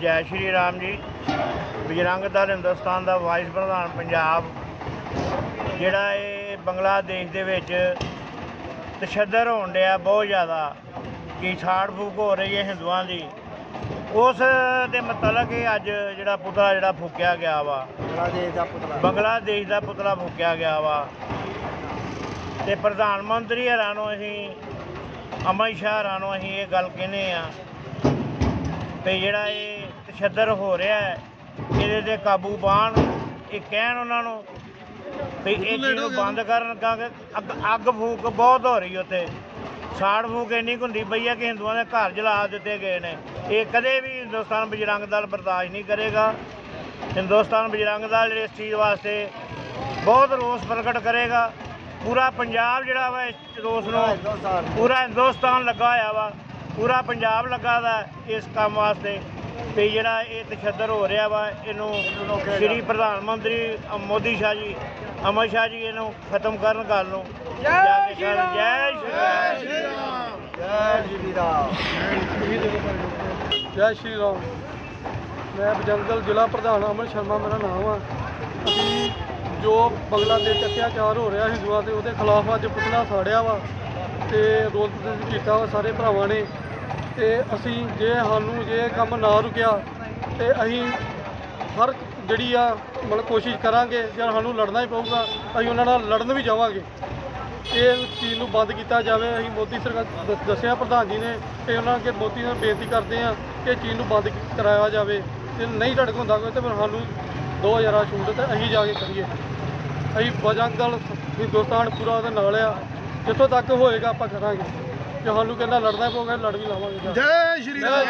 ਜੈ ਸ਼੍ਰੀ ਰਾਮ ਜੀ। ਬਜਰੰਗ ਦਲ ਹਿੰਦੁਸਤਾਨ ਦਾ ਵਾਈਸ ਪ੍ਰਧਾਨ ਪੰਜਾਬ ਜਿਹੜਾ ਇਹ ਬੰਗਲਾਦੇਸ਼ ਦੇ ਵਿੱਚ ਤਸ਼ੱਦਦ ਹੋਣ ਡਿਆ ਬਹੁਤ ਜ਼ਿਆਦਾ ਕਿ ਛਾੜ ਫੂਕ ਹੋ ਰਹੀ ਹੈ ਹਿੰਦੂਆਂ ਦੀ। ਉਸ ਦੇ ਮਤਲਬ ਇਹ ਅੱਜ ਜਿਹੜਾ ਪੁਤਲਾ ਜਿਹੜਾ ਫੂਕਿਆ ਗਿਆ ਵਾ ਬੰਗਲਾਦੇਸ਼ ਦਾ ਪੁਤਲਾ। ਬੰਗਲਾਦੇਸ਼ ਦਾ ਪੁਤਲਾ ਫੂਕਿਆ ਗਿਆ ਵਾ। ਤੇ ਪ੍ਰਧਾਨ ਮੰਤਰੀ ਹਰਾਂ ਨੂੰ ਅਸੀਂ ਅਮਰ ਸ਼ਾਹ ਹਰਾਂ ਨੂੰ ਅਸੀਂ ਇਹ ਗੱਲ ਕਹਿੰਦੇ ਆ ਤੇ ਜਿਹੜਾ ਇਹ ਤਸ਼ੱਦਦ ਹੋ ਰਿਹਾ ਹੈ ਇਹਦੇ ਤੇ ਕਾਬੂ ਪਾਉਣ ਇਹ ਕਹਿਣ ਉਹਨਾਂ ਨੂੰ ਵੀ ਇਹ ਚੀਜ਼ ਨੂੰ ਬੰਦ ਕਰਨ ਕਿਉਂਕਿ ਅੱਗ ਅੱਗ ਫੂਕ ਬਹੁਤ ਹੋ ਰਹੀ ਉੱਥੇ। ਸਾੜ ਫੂਕ ਇੰਨੀ ਕੁ ਹੁੰਦੀ ਪਈ ਹੈ ਕਿ ਹਿੰਦੂਆਂ ਦੇ ਘਰ ਜਲਾ ਦਿੱਤੇ ਗਏ ਨੇ। ਇਹ ਕਦੇ ਵੀ ਹਿੰਦੁਸਤਾਨ ਬਜਰੰਗ ਦਲ ਬਰਦਾਸ਼ਤ ਨਹੀਂ ਕਰੇਗਾ। ਹਿੰਦੁਸਤਾਨ ਬਜਰੰਗ ਦਲ ਇਸ ਚੀਜ਼ ਵਾਸਤੇ ਬਹੁਤ ਰੋਸ ਪ੍ਰਗਟ ਕਰੇਗਾ। ਪੂਰਾ ਪੰਜਾਬ ਜਿਹੜਾ ਵਾ ਇਸ ਰੋਸ ਨੂੰ ਪੂਰਾ ਹਿੰਦੁਸਤਾਨ ਲੱਗਾ ਹੋਇਆ ਵਾ। ਪੂਰਾ ਪੰਜਾਬ ਲੱਗਾ ਦਾ ਇਸ ਕੰਮ ਵਾਸਤੇ ਤੇ ਜਿਹੜਾ ਇਹ ਤਸ਼ੱਦਦ ਹੋ ਰਿਹਾ ਵਾ ਇਹਨੂੰ। ਸ਼੍ਰੀ ਪ੍ਰਧਾਨ ਮੰਤਰੀ ਮੋਦੀ ਸ਼ਾਹ ਜੀ ਅਮਰ ਸ਼ਾਹ ਜੀ ਇਹਨੂੰ ਖਤਮ ਕਰਨ ਗੱਲ ਨੂੰ ਜੈ ਸ਼੍ਰੀ ਰਾਮ। ਜੈ ਸ਼੍ਰੀ ਰਾਮ। ਜੈ ਸ਼੍ਰੀ ਰਾਮ। ਜੈ ਸ਼੍ਰੀ ਰਾਮ। ਮੈਂ ਬਜੰਗਲ ਜ਼ਿਲ੍ਹਾ ਪ੍ਰਧਾਨ ਅਮਨ ਸ਼ਰਮਾ ਮੇਰਾ ਨਾਮ ਆ। ਅਸੀਂ ਜੋ ਬੰਗਲਾਦੇਸ਼ ਅਤਿਆਚਾਰ ਹੋ ਰਿਹਾ ਹਿੰਦੂਆਂ ਤੇ ਉਹਦੇ ਖਿਲਾਫ ਅੱਜ ਪੁਤਲਾ ਸਾੜਿਆ ਵਾ। ਤੇ ਰੋਸ ਪ੍ਰਦਰਸ਼ਨ ਕੀਤਾ ਵਾ ਸਾਰੇ ਭਰਾਵਾਂ ਨੇ ਤੇ ਅਸੀਂ ਜੇ ਸਾਨੂੰ ਜੇ ਕੰਮ ਨਾ ਰੁਕਿਆ ਤੇ ਅਸੀਂ ਹਰ ਜਿਹੜੀ ਆ, ਮਤਲਬ ਕੋਸ਼ਿਸ਼ ਕਰਾਂਗੇ ਜੇ ਸਾਨੂੰ ਲੜਨਾ ਹੀ ਪਊਗਾ, ਅਸੀਂ ਉਹਨਾਂ ਨਾਲ ਲੜਨ ਵੀ ਜਾਵਾਂਗੇ। ਇਹ ਚੀਜ਼ ਨੂੰ ਬੰਦ ਕੀਤਾ ਜਾਵੇ, ਅਸੀਂ ਮੋਦੀ ਸਰਕਾਰ ਦ- ਦੱਸਿਆ ਪ੍ਰਧਾਨ ਜੀ ਨੇ ਤੇ ਉਹਨਾਂ ਅੱਗੇ ਮੋਦੀ ਨੂੰ ਬੇਨਤੀ ਕਰਦੇ ਆ ਕਿ ਇਹ ਚੀਜ਼ ਨੂੰ ਬੰਦ ਕੀ- ਕਰਾਇਆ ਜਾਵੇ। ਤੇ ਨਹੀਂ ਢੜਕ ਹੁੰਦਾ ਕੋਈ ਤੇ ਫਿਰ ਸਾਨੂੰ 2000 ਛੂਟ ਤੇ ਅਸੀਂ ਜਾ ਕੇ ਕਰੀਏ। ਅਸੀਂ ਬਜਰੰਗ ਦਲ ਹਿੰਦੁਸਤਾਨ ਪੂਰਾ ਉਹਦੇ ਨਾਲ ਆ। ਜਿੱਥੋਂ ਤੱਕ ਹੋਏਗਾ ਆਪਾਂ ਕਰਾਂਗੇ ਜੇ ਸਾਨੂੰ ਕਹਿੰਦਾ ਲੜਨਾ ਪਊਗਾ ਲੜ ਵੀ ਲਾਵਾਂਗੇ। ਜੈ ਸ਼੍ਰੀ ਰਾਮ